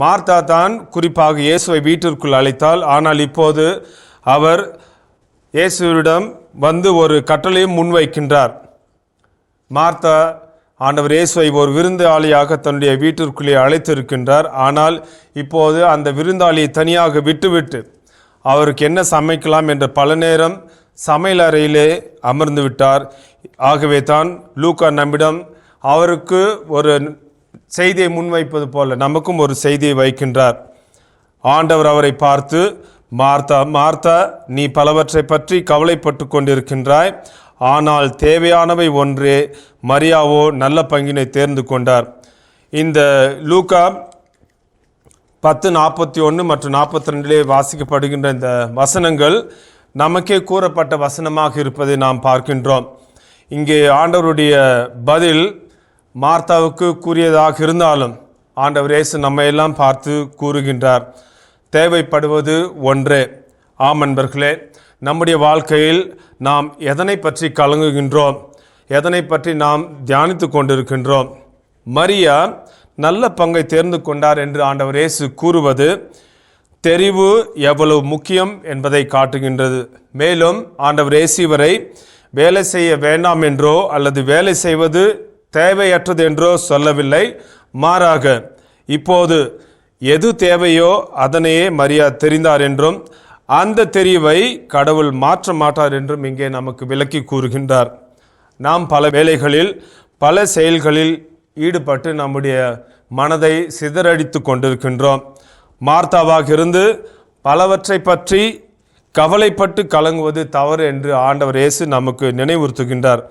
Martha தான் குறிப்பாக இயேசுவை வீட்டிற்குள் அழைத்தாள் ஆனால் இப்போது அவர் இயேசுவிடம் வந்து ஒரு கட்டளையும் முன்வைக்கின்றார். மார்த்தா ஆண்டவர் இயேசுவை ஒரு விருந்தாளியாக தன்னுடைய வீட்டிற்குள்ளே அழைத்திருக்கின்றார். ஆனால் இப்போது அந்த விருந்தாளியை தனியாக விட்டுவிட்டு அவருக்கு என்ன சமைக்கலாம் என்ற பல நேரம் சமையல் அறையிலே அமர்ந்து விட்டார். ஆகவே தான் லூக்கா நம்மிடம் அவருக்கு ஒரு செய்தியை முன்வைப்பது போல நமக்கும் ஒரு செய்தியை வைக்கின்றார். ஆண்டவர் அவரை பார்த்து மார்த்தா மார்த்தா நீ பலவற்றை பற்றி கவலைப்பட்டு கொண்டிருக்கின்றாய். ஆனால் தேவையானவை ஒன்றே. மரியாவோ நல்ல பங்கினை தேர்ந்து கொண்டார். இந்த லூக்கா பத்து நாற்பத்தி ஒன்று மற்றும் நாற்பத்தி ரெண்டிலே வாசிக்கப்படுகின்ற இந்த வசனங்கள் நமக்கே கூறப்பட்ட வசனமாக இருப்பதை நாம் பார்க்கின்றோம். இங்கே ஆண்டவருடைய பதில் மார்த்தாவுக்கு கூறியதாக இருந்தாலும் ஆண்டவர் இயேசு நம்மையெல்லாம் பார்த்து கூறுகின்றார். தேவைப்படுவது ஒன்றே. ஆம் அன்பர்களே நம்முடைய வாழ்க்கையில் நாம் எதனை பற்றி கலங்குகின்றோம்? எதனை பற்றி நாம் தியானித்து கொண்டிருக்கின்றோம்? மரியா நல்ல பங்கை தேர்ந்து கொண்டார் என்று ஆண்டவர் இயேசு கூறுவது தெரிவு எவ்வளவு முக்கியம் என்பதை காட்டுகின்றது. மேலும் ஆண்டவர் இயேசு இவரை வேலை செய்ய வேண்டாம் என்றோ அல்லது வேலை செய்வது தேவையற்றது என்றோ சொல்லவில்லை. மாறாக இப்போது எது தேவையோ அதனையே மரியா தெரிந்தார் என்றும் அந்த தெரிவை கடவுள் மாற்ற மாட்டார் என்றும் இங்கே நமக்கு விளக்கி கூறுகின்றார். நாம் பல வேலைகளில் பல செயல்களில் ஈடுபட்டு நம்முடைய மனதை சிதறடித்து கொண்டிருக்கின்றோம். மார்த்தாவாக இருந்து பலவற்றை பற்றி கவலைப்பட்டு கலங்குவது தவறு என்று ஆண்டவர் இயேசு நமக்கு நினைவுறுத்துகின்றார்.